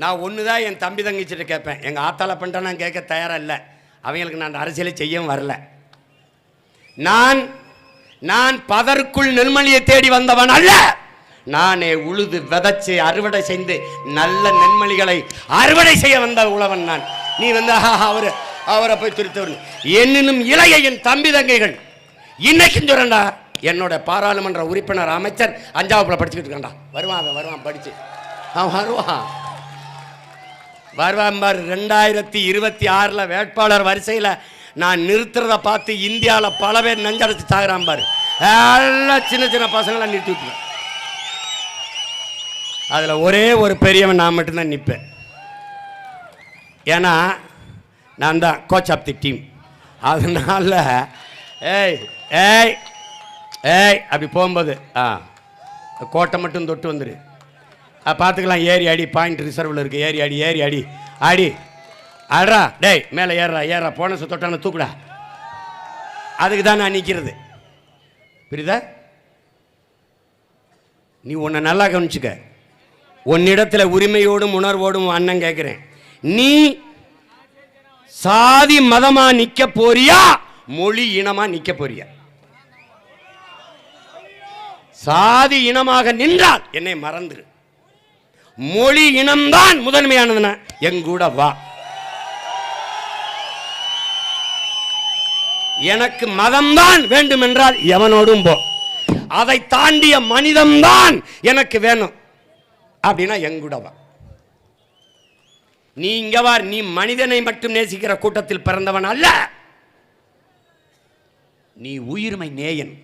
நான் ஒன்று தான் என் தம்பி தங்கச்சிட்ட கேட்பேன். எங்கள் ஆத்தால பண்ணிட்டா நான் கேட்க தயாராக இல்லை. அவங்களுக்கு நான் அரசியலை செய்யவும் வரல. நான் நான் பதற்குள் நெல்மணியை தேடி வந்தவன் அல்ல. நானே உழுது விதைச்சு அறுவடை செய்து நல்ல நெல்மணிகளை அறுவடை செய்ய வந்த உழவன் நான். நீ வந்து அவர் அவரை போய் திருத்தவர். என்னினும் இளைய என் தம்பி தங்கைகள் இன்னைக்கும் சொல்றேன்டா என்னோட பாராளுமன்ற உறுப்பினர் அமைச்சர் அஞ்சாவதுல படிச்சுக்கிட்டு இருக்கான்டா. வருவான் அவன் வருவான் படிச்சு. அவன் வருவான். வருவான் பாரு ரெண்டாயிரத்தி இருபத்தி ஆறில் வேட்பாளர் வரிசையில் நான் நிறுத்துறத பார்த்து இந்தியாவில் பல பேர் நெஞ்சடைச்சு தாகிறான் பாரு. எல்லாம் சின்ன சின்ன பசங்களை நிறுத்தி விட்டுருவேன். அதில் ஒரே ஒரு பெரியவன் நான் மட்டும்தான் நிற்பேன் ஏன்னா நான் தான் கோச் ஆஃப் தி டீம் அதனால ஏய் ஏய் ஏய் அப்படி போகும்போது ஆ கோட்டை மட்டும் தொட்டு வந்துடு பார்த்துக்கலாம் ஏறி அடி பாயிண்ட் ரிசர்வில் இருக்குது ஏறி அடி ஏறி அடி. அடி. அடா டேய் மேலே ஏறுறா ஏறா போனஸை தொட்டான தூக்குடா. அதுக்கு தான் நான் நிற்கிறது புரியுதா? நீ உன்னை நல்லா கவனிச்சுக்க. உன்னிடத்தில் உரிமையோடும் உணர்வோடும் அண்ணன் கேட்குறேன் நீ சாதி மதமா நிக்க போறியா? மொழி இனமா நிக்க போறியா? சாதி இனமாக நின்றால் என்னை மறந்துரு. மொழி இனம்தான் முதன்மையானதுன்னா. எங்கூட வா. எனக்கு மதம்தான் வேண்டும் என்றால் எவனோடும் போ. அதை தாண்டிய மனிதம்தான் எனக்கு வேணும். அப்படின்னா எங்கூட வா. நீ இங்க நீ மனிதனை மட்டும் நேசிக்கிற கூட்டத்தில் பிறந்தவன் அல்ல. நீ உயிர்மை நேயன்.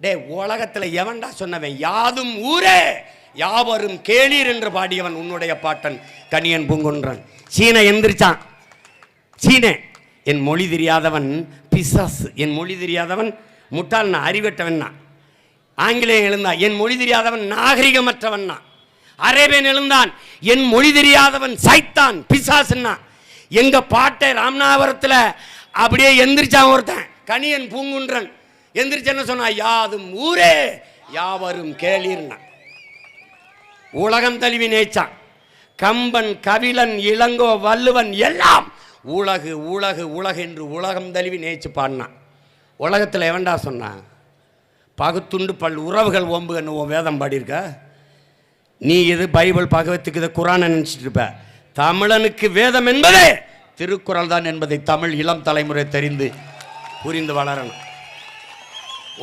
டே உலகத்தில் எவன்டா சொன்னவன்? யாதும் ஊரே. யாவரும் கேளீர் என்று பாடியவன் உன்னுடைய பாட்டன் கனியன் பூங்குன்றன். சீன எந்திரிச்சான். சீன என் மொழி தெரியாதவன் பிசாஸ் என் மொழி தெரியாதவன் முட்டாள் நான் அறிவட்டவன் நான். ஆங்கிலேயன் எழுந்தான் என் மொழி தெரியாதவன் நாகரிகமற்றவன் நான். அரேபியன் எழுந்தான் என் மொழி தெரியாதவன் சைத்தான் பிசாசுன்னா எங்க பாட்டை ராமநாதபுரத்தில் அப்படியே எந்திரிச்சான் ஒருத்தன் கணியன் பூங்குன்றன். எந்திரிச்சேன்னு சொன்னா யாதும் ஊரே யாவரும் கேளீர்னா. உலகம் தழுவி நேச்சான். கம்பன் கவிழன் இளங்கோ வள்ளுவன் எல்லாம் உலகு உலகு உலகு என்று உலகம் தழுவி நேச்சு பாடினான். உலகத்தில் எவன்டா சொன்னான் பகுத்துண்டு பல் உறவுகள் ஓம்பு என்ன உன் வேதம் பாடியிருக்க? நீ இது பைபிள் பகவத்துக்கு இது குரானை நினச்சிட்டு இருப்ப தமிழனுக்கு வேதம் என்பதே திருக்குறள் தான் என்பதை தமிழ் இளம் தலைமுறை தெரிந்து புரிந்து வளரணும்.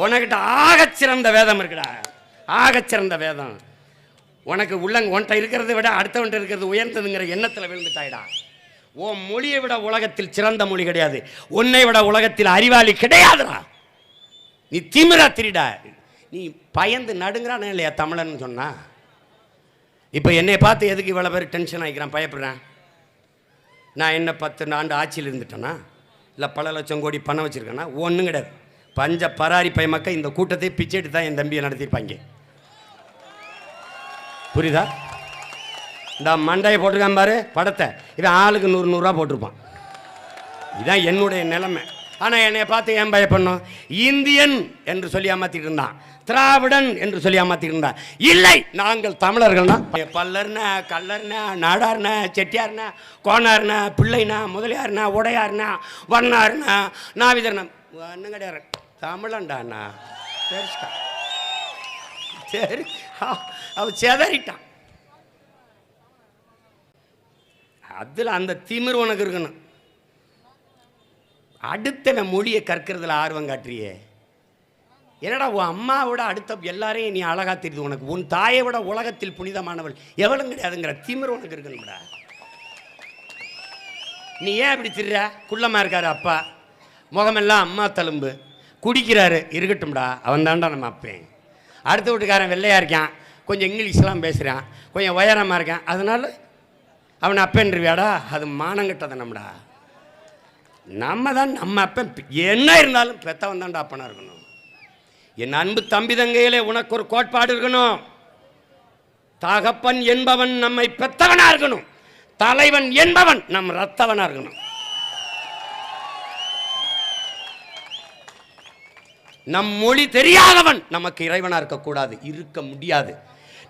உனக்கிட்ட ஆகச்சிறந்த வேதம் இருக்குடா. ஆகச்சிறந்த வேதம். உனக்கு உள்ளங்க ஒன்றை இருக்கிறத விட அடுத்தவன் இருக்கிறது உயர்ந்ததுங்கிற எண்ணத்தில் விழுந்துட்டாயிடா. உன் மொழியை விட உலகத்தில் சிறந்த மொழி கிடையாது. உன்னை விட உலகத்தில் அறிவாளி கிடையாதுடா. நீ திமிரா திரிடா. நீ பயந்து நடுங்கிறானே இல்லையா தமிழன் சொன்னா? இப்போ என்னை பார்த்து எதுக்கு இவ்வளோ பேர் டென்ஷன் ஆகிக்கிறான் பயப்படுறேன்? நான் என்ன பத்து ஆண்டு ஆட்சியில் இருந்துட்டேன்னா இல்லை பல லட்சம் கோடி பணம் வச்சுருக்கேன்னா ஒன்றும் கிடையாது. பஞ்ச பராரி பை மக்கள் இந்த கூட்டத்தை பிச்சைட்டு தான் என் தம்பியை நடத்தியிருப்பாங்க. புரியுதா? இந்த மண்டையை போட்டிருக்கான் பாரு படத்தை. இவன் ஆளுக்கு நூறு நூறுரூவா போட்டிருப்பான். இதுதான் என்னுடைய நிலைமை. ஆனால் என்னை பார்த்து ஏன் பயப்படணும்? இந்தியன் என்று சொல்லி ஏமாத்திட்டு இருந்தான். திராவிடன் என்று சொல்லி ஏமாத்திட்டு இருந்தான். இல்லை நாங்கள் தமிழர்கள்னா பல்லர்னா கல்லர்னா நாடார்னா செட்டியார்னா கோனார்னா பிள்ளைனா முதலியார்னா உடையார்னா வண்ணார்னா நாவிதர்னா ஒன்றும் கிடையாது. தமிழன்டாண்ணா. சரி சரி அவ- அவன் செதறிட்டான் அதில் அந்த திமிர் உனக்கு இருக்கணும். அடுத்தவன் மொழியை கற்கிறதுல ஆர்வம் காட்டுறியே. என்னடா உன் அம்மாவோட அடுத்த எல்லாரையும் நீ அழகா தெரியுது உனக்கு. உன் தாயை விட உலகத்தில் புனிதமானவள் எவ்வளவு கிடையாதுங்கிற திமிர் உனக்கு இருக்கணும்டா. நீ ஏன் இப்படி திரிற? குள்ளமா இருக்காரு அப்பா. முகமெல்லாம் அம்மா தழும்பு. குடிக்கிறாரு இருக்கட்டும்டா. அவன் தான்டா நம்ம அப்பேன் அடுத்த வீட்டுக்காரன் வெள்ளையா இருக்கான். கொஞ்சம் இங்கிலீஷ்லாம் பேசுகிறான் கொஞ்சம் உயரமாக இருக்கான். அதனால் அவன் அப்பன்றியாடா அது மானங்கிட்டதை நம்மடா நம்ம தான் நம்ம அப்பன் என்ன இருந்தாலும் பெத்தவன் தான்டா அப்பனாக இருக்கணும். என் அன்பு தம்பி தங்கையிலே உனக்கு ஒரு கோட்பாடு இருக்கணும். தகப்பன் என்பவன் நம்மை பெத்தவனாக இருக்கணும். தலைவன் என்பவன் நம் ரத்தவனாக இருக்கணும். நம் மொழி தெரியாதவன் நமக்கு இறைவனாக இருக்கக்கூடாது. இருக்க முடியாது.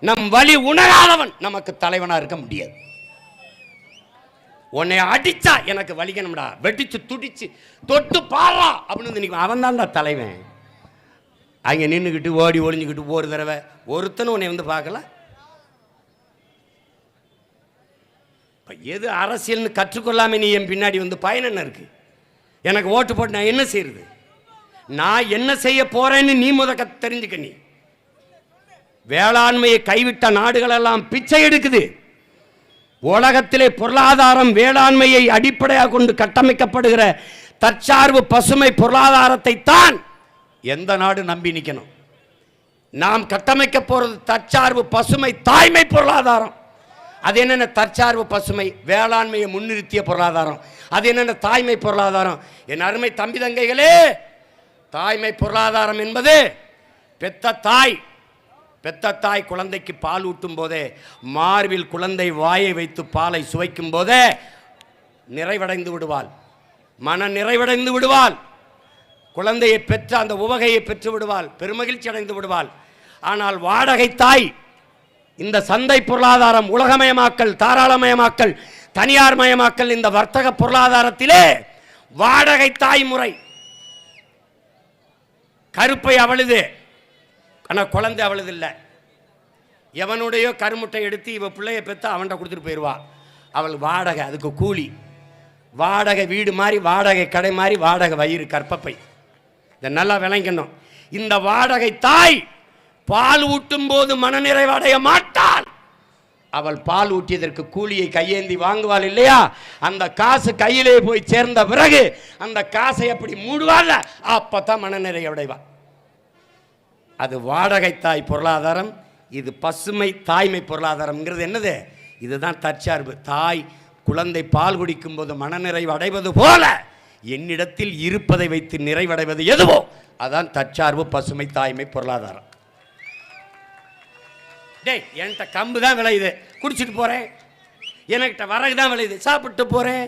நம் வழி உணராதவன் நமக்கு தலைவனாக இருக்க முடியாது. உன்னை அடிச்சா எனக்கு வலிக்கணும்டா வெடிச்சு துடிச்சு தொட்டு பாடுறா அப்படின்னு வந்து அவன் தான் தான் தலைவன். அங்கே நின்றுக்கிட்டு ஓடி ஒளிஞ்சுக்கிட்டு ஒரு தடவை ஒருத்தனும் உன்னை வந்து பார்க்கல. இப்போ எது அரசியல்னு கற்றுக்கொள்ளாமல் நீ என் பின்னாடி வந்து பயன் என்ன இருக்கு? எனக்கு ஓட்டு போட்டு நான் என்ன செய்யறது நான் என்ன செய்ய போறேன்னு நீ முத தெரிஞ்சுக்க நீ. வேளாண்மையை கைவிட்ட நாடுகளெல்லாம் பிச்சை எடுக்குது. உலகத்திலே பொருளாதாரம் வேளாண்மையை அடிப்படையாக கொண்டு கட்டமைக்கப்படுகிற தற்சார்பு பசுமை பொருளாதாரத்தை தான் எந்த நாடு நம்பி நிற்கணும் நாம் கட்டமைக்க போகிறது தற்சார்பு பசுமை தாய்மை பொருளாதாரம். அது என்னென்ன தற்சார்பு பசுமை? வேளாண்மையை முன்னிறுத்திய பொருளாதாரம். அது என்னென்ன தாய்மை பொருளாதாரம்? என் அருமை தம்பி தங்கைகளே தாய்மை பொருளாதாரம் என்பது பெத்த தாய் பெத்தத்தாய் குழந்தைக்கு பால் ஊட்டும் போதே மார்பில் குழந்தை வாயை வைத்து பாலை சுவைக்கும் போதே நிறைவடைந்து விடுவாள். மன நிறைவடைந்து விடுவாள். குழந்தையை பெற்ற அந்த உவகையை பெற்று விடுவாள். பெருமகிழ்ச்சி அடைந்து விடுவாள். ஆனால் வாடகை தாய் இந்த சந்தை பொருளாதாரம் உலகமயமாக்கல் தாராளமயமாக்கல் தனியார் மயமாக்கல் இந்த வர்த்தக பொருளாதாரத்திலே வாடகை தாய் முறை. கருப்பை அவளுது ஆனால் குழந்தை அவளது இல்லை. எவனுடையோ கருமுட்டை எடுத்து இவ பிள்ளைய பெற்று அவன்கிட்ட கொடுத்துட்டு போயிடுவா அவள் வாடகை அதுக்கு கூலி. வாடகை வீடு மாதிரி வாடகை கடை மாதிரி வாடகை வயிறு கற்பப்பை இதை நல்லா விளங்கணும். இந்த வாடகை தாய் பால் ஊட்டும் போது மனநிறைவடைய மாட்டாள். அவள் பால் ஊட்டியதற்கு கூலியை கையேந்தி வாங்குவாள் இல்லையா? அந்த காசு கையிலே போய் சேர்ந்த பிறகு அந்த காசை அப்படி மூடுவாள் அப்பதான் மனநிறைவடைவாள் அது வாடகை தாய் பொருளாதாரம் இது பசுமை தாய்மை பொருளாதாரம்ங்கிறது என்னது? இதுதான் தற்சார்பு. தாய் குழந்தை பால் குடிக்கும் போது மனநிறைவு அடைவது போல என்னிடத்தில் இருப்பதை வைத்து நிறைவடைவது எதுவோ அதான் தற்சார்பு பசுமை தாய்மை பொருளாதாரம். டேய் என்கிட்ட கம்பு தான் விளையுது. குடிச்சிட்டு போகிறேன் எனக்கிட்ட வரகு தான் விளையுது. சாப்பிட்டு போகிறேன்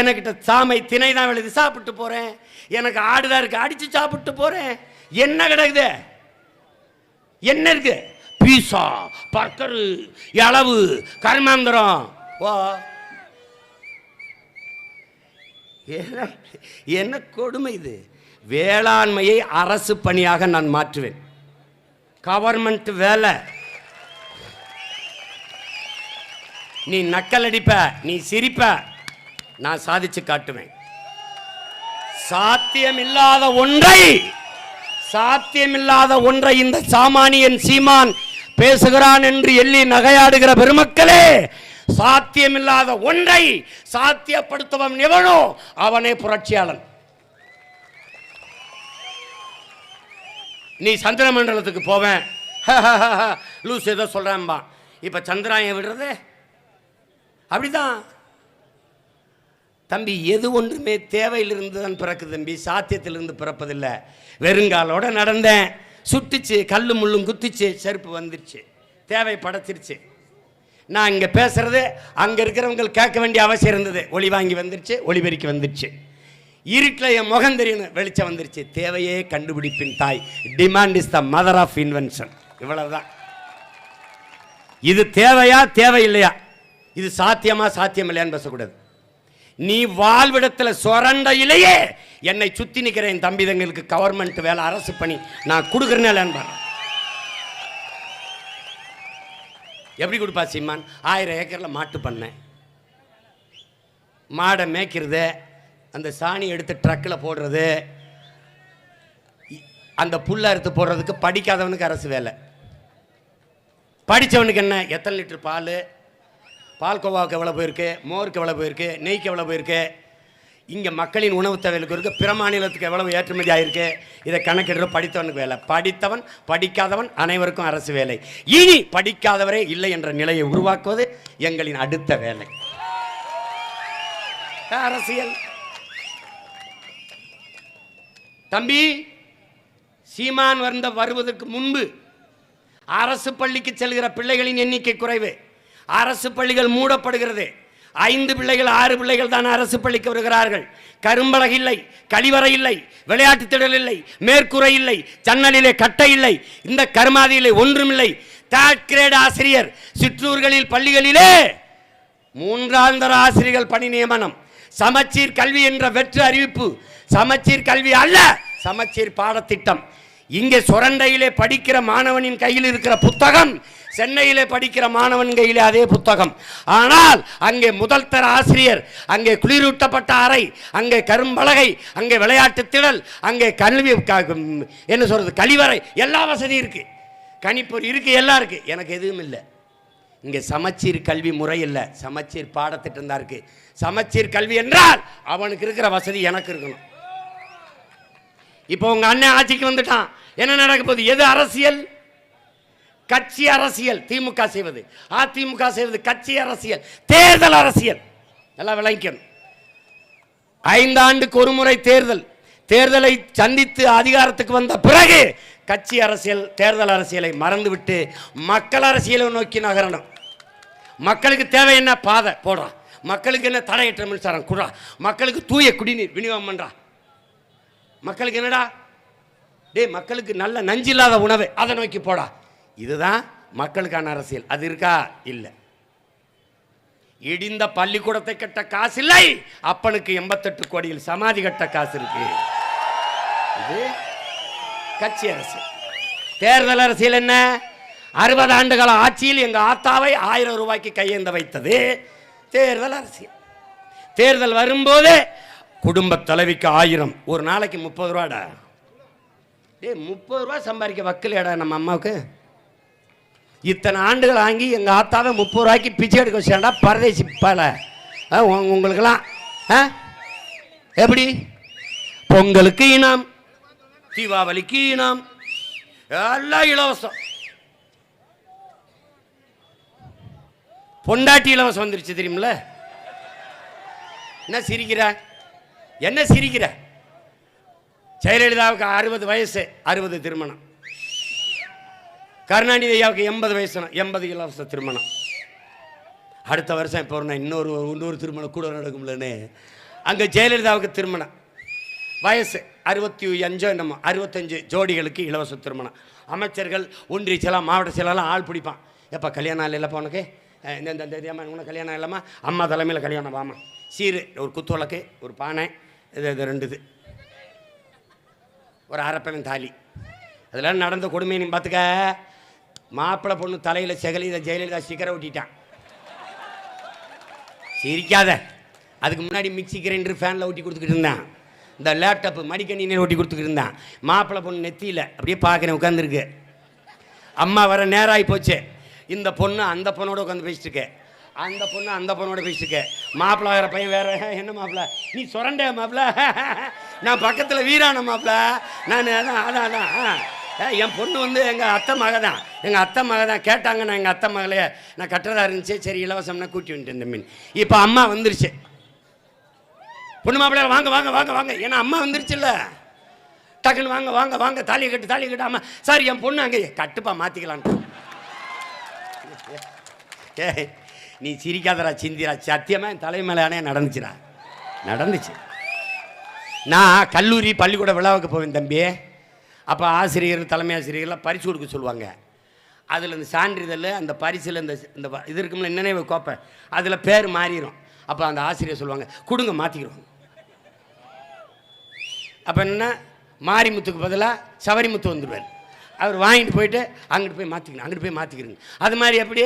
எனக்கிட்ட சாமை திணை தான் விளையுது. சாப்பிட்டு போகிறேன் எனக்கு ஆடு தான் இருக்கு சாப்பிட்டு போகிறேன் என்ன கிடக்குது? என்ன இருக்கு? பீஸா பர்கரு இளவு கர்மாந்திரம். ஓ என்ன என்ன கொடுமை இது? வேளாண்மையை அரசு பணியாக நான் மாற்றுவேன். கவர்மெண்ட் வேலை. நீ நக்கல் அடிப்ப நீ சிரிப்ப நான் சாதிச்சு காட்டுவேன். சாத்தியமில்லாத ஒன்றை சாத்தியமில்லாத ஒன்றை இந்த சாமானியன் சீமான் பேசுகிறான் என்று எள்ளி நகையாடுகிற பெருமக்களே சாத்தியமில்லாத ஒன்றை சாத்தியப்படுத்துவன் எவனோ அவனே புரட்சியாளன். நீ சந்திர மண்டலத்துக்கு போவேன். லூஸ் ஏதோ சொல்கிறேன்பா இப்போ சந்திராயன் விடுறது? அப்படிதான். தம்பி எது ஒன்றுமே தேவையிலிருந்து தான் பிறக்குது தம்பி. சாத்தியத்திலிருந்து பிறப்பதில்லை. வெறுங்காலோட நடந்தேன். சுட்டுச்சு கல் முள்ளும் குத்துச்சு செருப்பு வந்துருச்சு. தேவை படைச்சிருச்சு. நான் இங்கே பேசுகிறது அங்கே இருக்கிறவங்க கேட்க வேண்டிய அவசியம் இருந்தது. ஒளி வாங்கி வந்துருச்சு ஒளிபெருக்கி வந்துருச்சு. இருட்டில் என் முகம் தெரியணும் வெளிச்சம் வந்துருச்சு. தேவையே கண்டுபிடிப்பின் தாய். Demand is the mother of invention இவ்வளவுதான். இது தேவையா தேவையில்லையா? இது சாத்தியமா சாத்தியம் இல்லையான்னு பேசக்கூடாது. நீ வாழ்விடத்தில் சொரண்டையிலேயே என்னை சுத்தி நிற்கிற என் தம்பி தங்களுக்கு கவர்மெண்ட் வேலை அரசு பணி. நான் கொடுக்குறேன்னு எப்படி கொடுப்பா சீமான்? ஆயிரம் ஏக்கரில் மாட்டு பண்ணேன் மாடை மேய்க்கிறது அந்த சாணி எடுத்து ட்ரக்கில் போடுறது அந்த புல்லை அறுத்து போடுறதுக்கு படிக்காதவனுக்கு அரசு வேலை. படித்தவனுக்கு என்ன? எத்தனை லிட்டர் பால்? பால்கோவாவுக்கு எவ்வளோ போயிருக்கு? மோருக்கு எவ்வளோ போயிருக்கு? நெய்க்கு எவ்வளோ போயிருக்கு? இங்கே மக்களின் உணவு தேவைகளுக்கு இருக்குது பிற மாநிலத்துக்கு எவ்வளவு ஏற்றுமதி ஆகிருக்கு இதை கணக்கிடுற படித்தவனுக்கு வேலை. படித்தவன் படிக்காதவன் அனைவருக்கும் அரசு வேலை. இனி படிக்காதவரே இல்லை என்ற நிலையை உருவாக்குவது எங்களின் அடுத்த வேலை. அரசியல். தம்பி சீமான் வந்த வருவதற்கு முன்பு அரசு பள்ளிக்கு செல்கிற பிள்ளைகளின் எண்ணிக்கை குறைவு. அரசு பள்ளிகள் மூடப்படுகிறது. ஐந்து பிள்ளைகள் ஆறு பிள்ளைகள் தான் அரசு பள்ளிக்கு வருகிறார்கள். கரும்பலக இல்லை கழிவறை இல்லை விளையாட்டு திடல் இல்லை மேற்கூரை இல்லை ஜன்னலிலே கட்டை இல்லை இந்த கருமாதியிலே ஒன்றுமில்லை தேர்ட் கிரேட் ஆசிரியர் சிற்றூர்களில் பள்ளிகளிலே மூன்றாந்தர ஆசிரியர்கள் பணி நியமனம். சமச்சீர் கல்வி என்ற வெற்று அறிவிப்பு. சமச்சீர் கல்வி அல்ல சமச்சீர் பாடத்திட்டம். இங்கே சுரண்டையிலே படிக்கிற மாணவனின் கையில் இருக்கிற புத்தகம் சென்னையிலே படிக்கிற மாணவன் கையிலே அதே புத்தகம். ஆனால் அங்கே முதல் தர ஆசிரியர் அங்கே குளிரூட்டப்பட்ட அறை அங்கே கரும்பலகை அங்கே விளையாட்டு திடல் அங்கே கல்வி க- என்ன சொல்றது கழிவறை எல்லா வசதியும் இருக்கு. கணிப்பொறி இருக்கு எல்லாம் இருக்கு. எனக்கு எதுவும் இல்லை. இங்கே சமச்சீர் கல்வி முறை இல்லை. சமச்சீர் பாடத்திட்டம் தான் இருக்கு. சமச்சீர் கல்வி என்றால் அவனுக்கு இருக்கிற வசதி எனக்கு இருக்கணும். இப்போ உங்க அண்ணன் ஆட்சிக்கு வந்துட்டான். என்ன நடக்க போகுது? எது அரசியல்? கட்சி அரசியல். திமுக செய்வது. அதிமுக செய்வது கட்சி அரசியல். தேர்தல் அரசியல். நல்லா விளங்கிக்கணும். ஐந்தாண்டுக்கு ஒரு முறை தேர்தல். தேர்தலை சந்தித்து அதிகாரத்துக்கு வந்த பிறகு கட்சி அரசியல் தேர்தல் அரசியலை மறந்துவிட்டு மக்கள் அரசியலை நோக்கி நகரணும். மக்களுக்கு தேவை என்ன? பாதை. போடுறான் மக்களுக்கு என்ன தடையற்ற மின்சாரம்? குடுறான் மக்களுக்கு தூய குடிநீர் விநியோகம் பண்ணுறான் மக்களுக்கு என்னடா? டேய் மக்களுக்கு நல்ல நஞ்சில்லாத உணவு. அதை நோக்கி போடா. இதுதான் மக்களுக்கான அரசியல். அது இருக்கா? இல்லை. இடிந்த பள்ளிக்கூடத்தை கட்ட காசு இல்லை. அப்பனுக்கு எண்பத்தெட்டு கோடியில் சமாதி கட்ட காசு இருக்கு. இது கட்சி அரசியல் தேர்தல் அரசியல் என்ன? அறுபது ஆண்டுகால ஆட்சியில் எங்கள் ஆத்தாவை ஆயிரம் ரூபாய்க்கு கையேந்த வைத்தது தேர்தல் அரசியல். தேர்தல் வரும்போது குடும்ப தலைவிக்கு ஆயிரம். ஒரு நாளைக்கு முப்பது ரூபாடா? டே முப்பது ரூபா சம்பாதிக்க வக்கலையாடா நம்ம அம்மாவுக்கு. இத்தனை ஆண்டுகள் வாங்கி எங்கள் ஆத்தாவை முப்பது ரூபாய்க்கு பிச்சை எடுக்க வச்சாடா பரதேசி பல. உங்களுக்கெல்லாம் ஆ? எப்படி? பொங்கலுக்கு இனம் தீபாவளிக்கு இனம் எல்லாம் இலவசம். பொண்டாட்டி இலவசம் வந்துருச்சு தெரியுமில்ல? என்ன சிரிக்கிற? என்ன சிரிக்கிற? ஜெயலலிதாவுக்கு அறுபது வயசு அறுபது திருமணம். கருணாநிதி ஐயாவுக்கு எண்பது வயசு எண்பது இலவச திருமணம். அடுத்த வருஷம் இப்போ இன்னொரு இன்னொரு திருமணம் கூட நடக்கும்லன்னு அங்கே ஜெயலலிதாவுக்கு திருமணம். வயசு அறுபத்தி அஞ்சோ என்னமோ அறுபத்தஞ்சு ஜோடிகளுக்கு இலவச திருமணம். அமைச்சர்கள் ஒன்றிய செயலாம் மாவட்ட செயலாம் ஆள் பிடிப்பான். எப்போ கல்யாணம் இல்லைப்பா உனக்கு? இந்த இந்த தெரியாமல் உனக்கு கல்யாணம் இல்லைம்மா? அம்மா தலைமையில் கல்யாணம் வாமா சீரு ஒரு குத்து விளக்கு ஒரு பானை இது இது ரெண்டு இது ஒரு அரப்பவன் தாலி. அதெல்லாம் நடந்த கொடுமை நீ பார்த்துக்க. மாப்பிள்ளை பொண்ணு தலையில் செகலித ஜெயலலிதா சிக்கரை ஒட்டிட்டான். சிரிக்காத. அதுக்கு முன்னாடி மிக்ஸி கிரைண்டர் ஃபேனில் ஒட்டி கொடுத்துக்கிட்டு இருந்தான். இந்த லேப்டாப்பு மடிக்கணினியில் ஒட்டி கொடுத்துக்கிட்டு இருந்தான். மாப்பிள்ளை பொண்ணு நெத்தியில் அப்படியே பார்க்குறேன் உட்காந்துருக்கு அம்மா வர நேரம் போச்சு. இந்த பொண்ணு அந்த பொண்ணோட உட்காந்து பேசிட்டு அந்த பொண்ணு அந்த பொண்ணோட பேசிக்க. மாப்பிள்ள வேற பையன் வேற. என்ன மாப்பிள்ள? நீ சுரண்ட மாப்பிள்ள. நான் பக்கத்தில் வீரான மாப்பிள்ள. நான் அதான் அதான் அதான். ஆ. ஏ, என் பொண்ணு வந்து எங்கள் அத்தை மக தான். எங்கள் அத்தை மக தான். கேட்டாங்க நான் எங்கள் அத்தை மகளே நான் கட்டுறதா இருந்துச்சு. சரி இலவசம்னா கூட்டி வந்துட்டு இந்த மீன். இப்போ அம்மா வந்துருச்சு. பொண்ணு மாப்பிள்ள வாங்க வாங்க வாங்க வாங்க. ஏன்னா அம்மா வந்துருச்சுல்ல. டக்குன்னு வாங்க வாங்க வாங்க. தாலி கட்டு தாலி கட்டு. அம்மா சார் என் பொண்ணு அங்கே கட்டுப்பா மாற்றிக்கலான்ட்டு ஏ. நீ சிரிக்காதரா சிந்திரா சத்தியமாக என் தலை மேலே நடந்துச்சுடா. நடந்துச்சு. நான் கல்லூரி பள்ளிக்கூட விழாவுக்கு போவேன் தம்பி. அப்போ ஆசிரியர் தலைமை ஆசிரியர்லாம் பரிசு கொடுக்க சொல்லுவாங்க. அதில் இந்த சான்றிதழ் அந்த பரிசில் இந்த இந்த இது இருக்கும்ல நினைவு கோப்பை அதில் பேர் மாறிடும் அப்போ அந்த ஆசிரியர் சொல்லுவாங்க கொடுங்க மாற்றிக்கிறோம் அப்போ என்ன மாரிமுத்துக்கு பதிலாக சவரிமுத்து வந்துடுவார் அவர் வாங்கிட்டு போயிட்டு அங்கிட்டு போய் மாற்றிக்கணும் அங்கிட்டு போய் மாற்றிக்கிறங்க அது மாதிரி எப்படி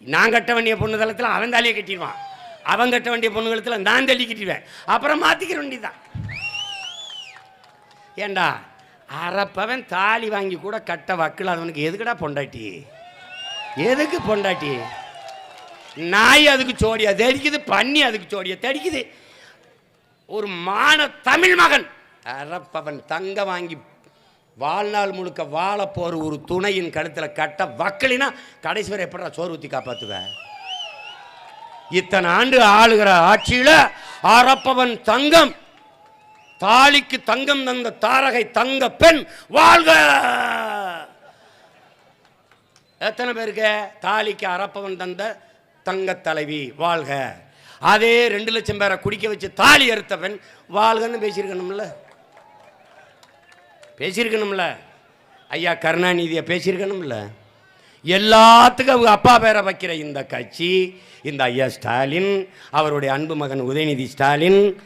நான் கட்ட வேண்டிய பொண்ணு தளத்தில் அவன் தாலியை கட்டிடுவான். அவன் கட்ட வேண்டிய பொண்ணு தளத்தில் நான் தள்ளி கட்டிடுவேன். அப்புறம் மாற்றிக்கிற வேண்டியதான் ஏண்டா? அறப்பவன் தாலி வாங்கி கூட கட்ட வக்கில் அவனுக்கு எதுக்குடா பொண்டாட்டி? எதுக்கு பொண்டாட்டி? நாய் அதுக்கு சோடியா தெடிக்குது பண்ணி அதுக்கு சோடியா தெடிக்குது. ஒரு மான தமிழ் மகன். அறப்பவன் தங்க வாங்கி வாழ்நாள் முழுக்க வாழ போகிற ஒரு துணையின் கழுத்தில் கட்ட வக்கலினா கடைசி வரை எப்படா சோறு ஊற்றி காப்பாற்றுவேன் இத்தனை ஆண்டு ஆளுகிற ஆட்சியில் அறப்பவன் தங்கம் தாலிக்கு தங்கம் தந்த தாரகை தங்க பெண் வாழ்க! எத்தனை பேருக்கு? தாலிக்கு அறப்பவன் தந்த தங்க தலைவி வாழ்க! அதே ரெண்டு லட்சம் பேரை குடிக்க வச்சு தாலி அறுத்தவன் வாழ்கன்னு பேசியிருக்கணும்ல? பேசியிருக்கணும்ல. ஐயா கருணாநிதியை பேசியிருக்கணும்ல. எல்லாத்துக்கும் அவங்க அப்பா பேரை வைக்கிற இந்த கட்சி இந்த ஐயா ஸ்டாலின் அவருடைய அன்பு மகன் உதயநிதி ஸ்டாலின்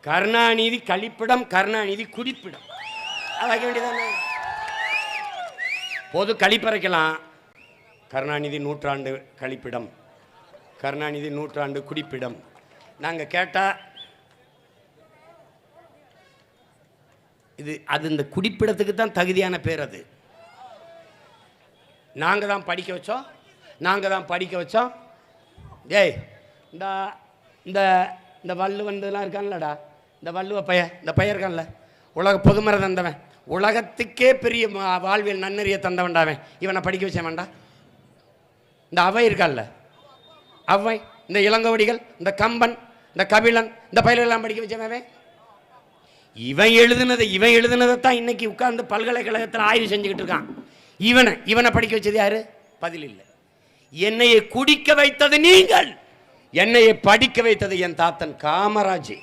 கருணாநிதி கழிப்பிடம் கருணாநிதி குடிப்பிடம். வைக்க வேண்டியதானே? பொது கழிப்பறைக்கலாம் கருணாநிதி நூற்றாண்டு கழிப்பிடம். கருணாநிதி நூற்றாண்டு குடிப்பிடம். நாங்கள் கேட்டால் இது அது இந்த குடிப்பிடத்துக்கு தான் தகுதியான பேர் அது. நாங்கள் தான் படிக்க வச்சோம். நாங்கள் தான் படிக்க வச்சோம். ஏய் இந்த இந்த இந்த வள்ளுவன் இதெல்லாம் இருக்கான்லடா. இந்த வள்ளுவ பைய இந்த பையன் இருக்கான்ல. உலக பொதுமறை தந்தவன். உலகத்துக்கே பெரிய வாழ்வியல் நன்னறிய தந்தவன்டாவன் இவனை படிக்க வச்சேன் வேண்டா இந்த அவை இருக்கான்ல. அவை இந்த இளங்கோவடிகள் இந்த கம்பன் இந்த கபிலன் இந்த பயிலெல்லாம் படிக்க வச்சவன் இவன் எழுதுனதை இவன் எழுதுனதை தான் இன்னைக்கு உட்கார்ந்து பல்கலைக்கழகத்தில் ஆய்வு செஞ்சுக்கிட்டு இருக்கான். இவனை இவனை படிக்க வச்சது யாரு? பதில் இல்லை. என்னையை குடிக்க வைத்தது நீங்கள். என்னையை படிக்க வைத்தது என் தாத்தன் காமராஜ்.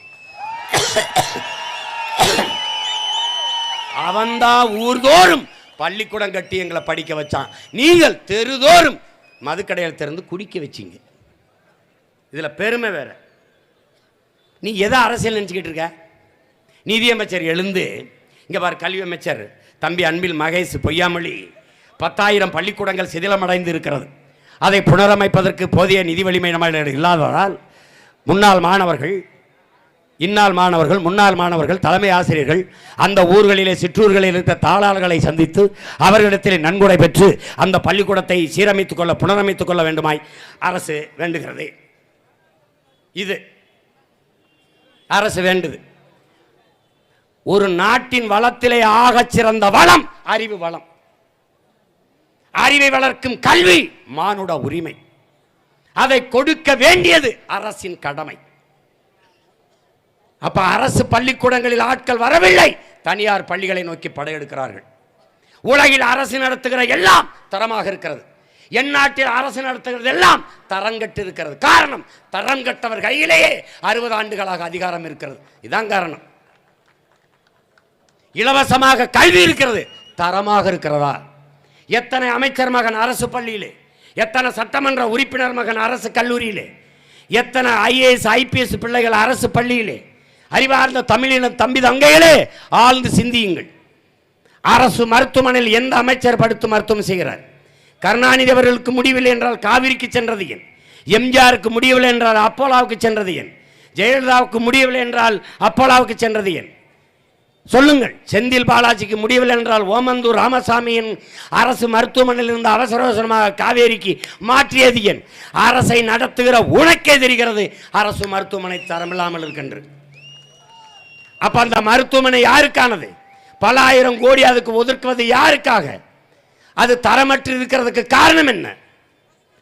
அவன்தான் ஊர்தோறும் பள்ளிக்கூடம் கட்டி எங்களை படிக்க வச்சான். நீங்கள் தெருதோறும் மதுக்கடையில் திறந்து குடிக்க வச்சீங்க. இதில் பெருமை வேற. நீ எதை அரசியல் நினச்சிக்கிட்டு இருக்க? நிதியமைச்சர் எழுந்து இங்கே பார் கல்வி அமைச்சர் தம்பி அன்பில் மகேஷ் பொய்யாமொழி பத்தாயிரம் பள்ளிக்கூடங்கள் சிதிலமடைந்து இருக்கிறது அதை புனரமைப்பதற்கு போதிய நிதி வலிமை நம்ம இல்லாததால் முன்னாள் மாணவர்கள் இந்நாள் மாணவர்கள் முன்னாள் மாணவர்கள் தலைமை ஆசிரியர்கள் அந்த ஊர்களிலே சிற்றூர்களில் இருந்த தாளாளர்களை சந்தித்து அவர்களிடத்தில் நன்கொடை பெற்று அந்த பள்ளிக்கூடத்தை சீரமைத்துக் கொள்ள புனரமைத்துக் கொள்ள வேண்டுமாய் அரசு வேண்டுகிறது. இது அரசு வேண்டுது. ஒரு நாட்டின் வளத்திலே ஆகச் சிறந்த வளம் அறிவு வளம். அறிவை வளர்க்கும் கல்வி மானுட உரிமை. அதை கொடுக்க வேண்டியது அரசின் கடமை. அப்ப அரசு பள்ளிக்கூடங்களில் ஆட்கள் வரவில்லை. தனியார் பள்ளிகளை நோக்கி படையெடுக்கிறார்கள் உலகில் அரசு நடத்துகிற எல்லாம் தரமாக இருக்கிறது. என் நாட்டில் அரசு நடத்துகிறது எல்லாம் தரங்கட்டு இருக்கிறது. காரணம் தரங்கட்டவர் கையிலேயே அறுபது ஆண்டுகளாக அதிகாரம் இருக்கிறது. இதுதான் காரணம். இலவசமாக கல்வி இருக்கிறது. தரமாக இருக்கிறதா? எத்தனை அமைச்சர் மகன் அரசு பள்ளியிலே? எத்தனை சட்டமன்ற உறுப்பினர் மகன் அரசு கல்லூரியிலே? எத்தனை ஐஏஎஸ் ஐபிஎஸ் பிள்ளைகள் அரசு பள்ளியிலே? அறிவார்ந்த தமிழின தம்பி தங்கைகளே ஆழ்ந்து சிந்தியுங்கள். அரசு மருத்துவமனையில் எந்த அமைச்சர் படுத்து மருத்துவம் செய்கிறார்? கருணாநிதி அவர்களுக்கு முடியவில்லை என்றால் காவிரிக்கு சென்றது ஏன்? எம்ஜிஆருக்கு முடியவில்லை என்றால் அப்போலாவுக்கு சென்றது ஏன்? ஜெயலலிதாவுக்கு முடியவில்லை என்றால் அப்போலாவுக்கு சென்றது ஏன்? சொல்லுங்கள். செந்தில் பாலாஜிக்கு முடியவில்லை என்றால் ஓமந்தூர் ராமசாமியின் அரசு மருத்துவமனையில் இருந்து அவசர அவசரமாக காவேரிக்கு மாற்றியது என் அரசை நடத்துகிற உனக்கே தெரிகிறது அரசு மருத்துவமனை தரமில்லாமல் இருக்கின்ற. அப்ப அந்த மருத்துவமனை யாருக்கானது? பல ஆயிரம் கோடி அதுக்கு ஒதுக்குவது யாருக்காக? அது தரமற்று இருக்கிறதுக்கு காரணம் என்ன?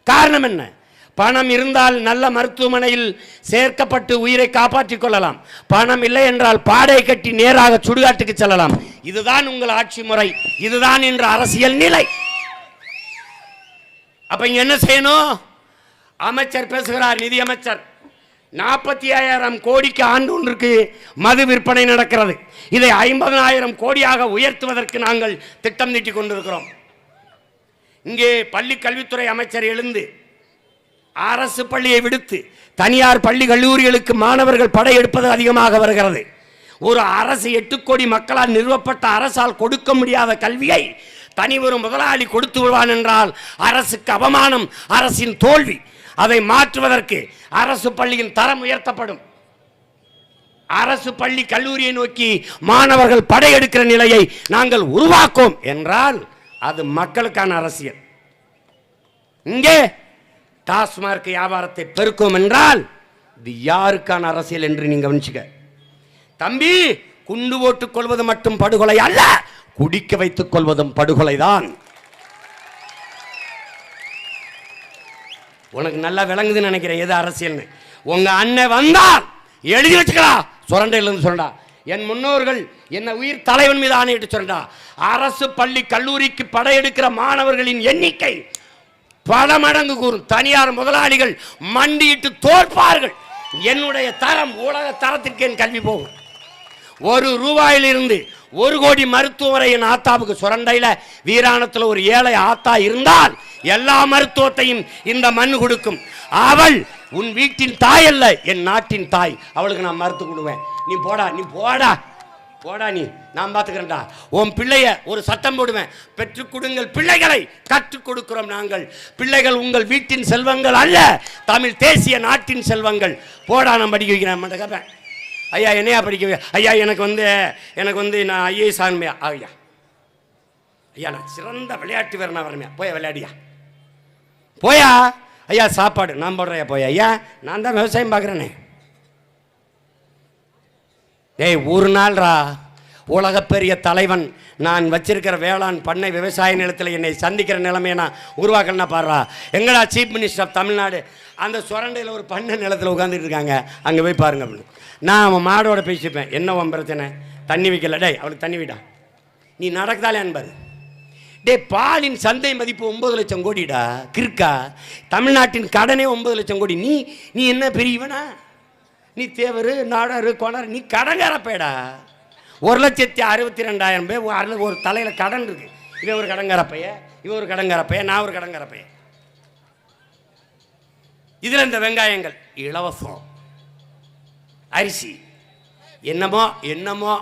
காரணம் என்ன? பணம் இருந்தால் நல்ல மருத்துவமனையில் சேர்க்கப்பட்டு உயிரை காப்பாற்றிக் கொள்ளலாம். பணம் இல்லை என்றால் பாடை கட்டி நேராக சுடுகாட்டுக்கு செல்லலாம். இதுதான் உங்கள் ஆட்சி முறை. இதுதான் என்ற அரசியல் நிலை. அப்ப இங்க என்ன செய்யணும்? அமைச்சர் பேசுகிறார் நிதி அமைச்சர் நாற்பத்தி ஐயாயிரம் கோடிக்கு ஆண்டு ஒன்றுக்கு மது விற்பனை நடக்கிறது. இதை ஐம்பதனாயிரம் கோடியாக உயர்த்துவதற்கு நாங்கள் திட்டம் தீட்டிக் கொண்டிருக்கிறோம். இங்கே பள்ளி கல்வித்துறை அமைச்சர் எழுந்து அரசு பள்ளியை விடுத்து தனியார் பள்ளி கல்லூரிகளுக்கு மாணவர்கள் படையெடுப்பது அதிகமாக வருகிறது. ஒரு அரசு எட்டு கோடி மக்களால் நிறுவப்பட்ட அரசால் கொடுக்க முடியாத கல்வியை தனி ஒரு முதலாளி கொடுத்து விடுவான் என்றால் அரசுக்கு அவமானம் அரசின் தோல்வி. அதை மாற்றுவதற்கு அரசு பள்ளியின் தரம் உயர்த்தப்படும். அரசு பள்ளி கல்லூரியை நோக்கி மாணவர்கள் படையெடுக்கிற நிலையை நாங்கள் உருவாக்கும் என்றால் அது மக்களுக்கான அரசியல். இங்கே டாஸ்மார்க் வியாபாரத்தை பெருக்கும் என்றால் இது யாருக்கான அரசியல் என்று நீங்க கவனிச்சுக்க. தம்பி குண்டு ஓட்டுக் கொள்வது மட்டும் படுகொலை அல்ல குடிக்க வைத்துக் கொள்வதும் படுகொலைதான் உனக்கு நல்லா விளங்குதுன்னு நினைக்கிறேன் எது அரசியல்னு. உங்க அண்ணன் வந்தால் எழுதி வச்சுக்கலாம் சுரண்டையிலிருந்து சொல்றா என் முன்னோர்கள் என்ன உயிர் தலைவன் மீது ஆணையிட்டு சொல்றா அரசு பள்ளி கல்லூரிக்கு படையெடுக்கிற மாணவர்களின் எண்ணிக்கை பல மடங்கு கூறும். தனியார் முதலாளிகள் மண்டியிட்டு தோற்பார்கள். என்னுடைய தரம் உலக தரத்திற்கு என் கல்வி போகும். ஒரு ரூபாயிலிருந்து ஒரு கோடி மருத்துவரை என் ஆத்தாவுக்கு சுரண்டையில் வீராணத்தில் ஒரு ஏழை ஆத்தா இருந்தால் எல்லா மருத்துவத்தையும் இந்த மண் கொடுக்கும். அவள் உன் வீட்டின் தாய் அல்ல என் நாட்டின் தாய். அவளுக்கு நான் மறுத்து கொடுவேன். நீ போடா நீ போடா. போடா நீ. நான் பார்த்துக்கிறேன்டா உன் பிள்ளைய ஒரு சட்டம் போடுவேன். பெற்றுக் கொடுங்கள் பிள்ளைகளை. கற்றுக் கொடுக்கிறோம் நாங்கள். பிள்ளைகள் உங்கள் வீட்டின் செல்வங்கள் அல்ல தமிழ் தேசிய நாட்டின் செல்வங்கள். போடா நான் படிக்க வைக்கிறேன். மட்டும் கேட்பேன் ஐயா என்னையா படிக்க ஐயா எனக்கு வந்து எனக்கு வந்து நான் ஐஏஎஸ் ஆகணுமையா ஐயா. ஐயா நான் சிறந்த விளையாட்டு வீரனா வரணுமே போய் விளையாடியா? போயா? ஐயா சாப்பாடு. நான் போடுறேயா போயா. ஐயா நான் தான் விவசாயம் பார்க்குறேனே டேய் ஒரு நாள்ரா. பெரிய தலைவன். நான் வச்சிருக்கிற வேளாண் பண்ணை விவசாய நிலத்தில் என்னை சந்திக்கிற நிலைமையை நான் உருவாக்கணும்னா பாடுறா எங்கடா சீஃப் மினிஸ்டர் ஆஃப் தமிழ்நாடு அந்த சுரண்டையில் ஒரு பண்ணை நிலத்தில் உட்காந்துட்டு இருக்காங்க. அங்கே போய் பாருங்க அப்படின்னு நான் அவன் மாடோட பேசிப்பேன். என்ன உன் பிரச்சனை? தண்ணி வைக்கல. டேய் அவளுக்கு தண்ணி விடா. நீ நடக்குதாலே என்பாரு டேய் பாலின் சந்தை மதிப்பு ஒன்பது லட்சம் கோடிடா. கிற்கா தமிழ்நாட்டின் கடனே ஒன்பது லட்சம் கோடி. நீ நீ என்ன பெரியவனா நீ தேவர் நாடாரு கொணர் நீ கடங்காரப்பேடா ஒரு லட்சத்தி அறுபத்தி ரெண்டாயிரம் பேர் ஒரு ஒரு தலையில் கடன் இருக்கு. இவன் ஒரு கடங்காரப்பைய இவன் ஒரு கடங்காரப்பைய நான் ஒரு கடங்காரப்பைய இதில் இந்த வெங்காயங்கள் இலவசம். அரிசி. என்னமோ என்னமோ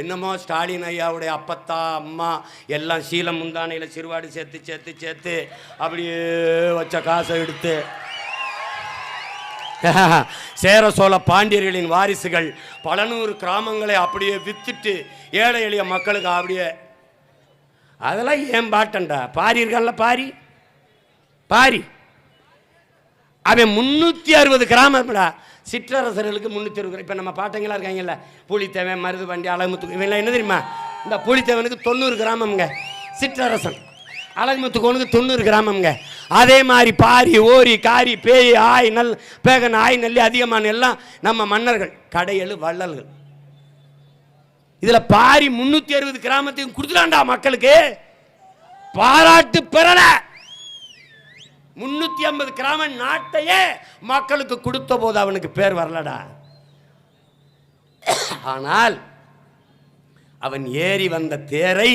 என்னமோ ஸ்டாலின் ஐயாவுடைய அப்பத்தா அம்மா எல்லாம் சீலம் முந்தானையில் சிறுவாடு சேர்த்து சேர்த்து சேர்த்து அப்படியே வச்ச காசை எடுத்து சேர சோழ பாண்டியர்களின் வாரிசுகள் பல நூறு கிராமங்களை அப்படியே வித்துட்டு ஏழை எளிய மக்களுக்கு அப்படியே அதெல்லாம் ஏன் பாட்டண்டா? பாரி இருக்கான்ல பாரி. பாரி. அவன் முந்நூற்றி அறுபது கிராமம்டா சிற்றரசர்களுக்கு முந்நூற்றி அறுபது இப்போ நம்ம பாட்டங்களா இருக்காங்கல்ல புலித்தேவன் மருதுபாண்டி அழகுமுத்து இவெல்லாம் என்ன தெரியுமா? இந்த புலித்தேவனுக்கு தொண்ணூறு கிராமம்ங்க. சிற்றரசன். அழகுமுத்துக்கோனுக்கு தொண்ணூறு கிராமம்ங்க. அதே மாதிரி பாரி ஓரி காரி பேய் ஆய் நல் பேகன் ஆய் நல்லி அதிகமான எல்லாம் நம்ம மன்னர்கள். கடையல் வள்ளல்கள். இதில் பாரி முந்நூற்றி அறுபது கிராமத்தையும் கொடுத்துலாண்டா மக்களுக்கு. பாராட்டு பெறல. முன்னூத்தி ஐம்பது கிராம நாட்டையே மக்களுக்கு கொடுத்த போது அவனுக்கு பேர் வரலடா. ஆனால் அவன் ஏறி வந்த தேரை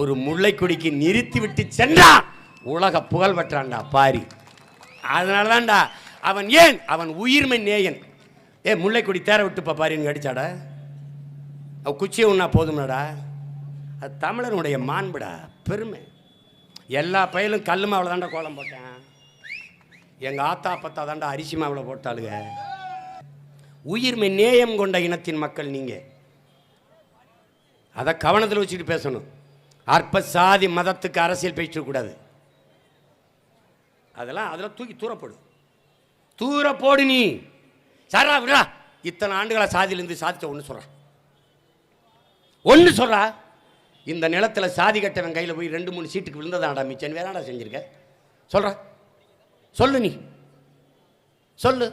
ஒரு முல்லைக்கொடிக்கு நிறுத்தி விட்டு சென்றான். உலக புகழ் பெற்றான்டா பாரி. அதனாலதான்டா அவன் ஏன்? அவன் உயிர்மை நேயன். ஏ முல்லைக்குடி தேர விட்டுப்பா பாரின்னு கடிச்சாடா? அவ குச்சியை உண்ணா போதும்லடா. அது தமிழனுடைய மாண்புடா பெருமை. எல்லா பயிலும் கல்லுமா மாவில் தாண்டா கோலம் போட்டேன். எங்கள் ஆத்தா பத்தா தாண்டா அரிசி மாவில் போட்டாளுங்க. உயிர்மை நேயம் கொண்ட இனத்தின் மக்கள் நீங்கள் அதை கவனத்தில் வச்சுட்டு பேசணும். அற்ப சாதி மதத்துக்கு அரசியல் பேசக்கூடாது அதெல்லாம் அதெல்லாம் தூக்கி தூரப்படு தூரப்போடு போடு நீ. சாரா விடா இத்தனை ஆண்டுகளாக சாதியிலேருந்து சாதிச்ச ஒன்று சொல்கிறேன் ஒன்று சொல்கிறா இந்த நிலத்தில் சாதி கட்டவன் கையில் போய் ரெண்டு மூணு சீட்டுக்கு விழுந்ததாடா மிச்சன். வேறாடா செஞ்சிருக்க? சொல்கிறா சொல்லு நீ. சொல்லு.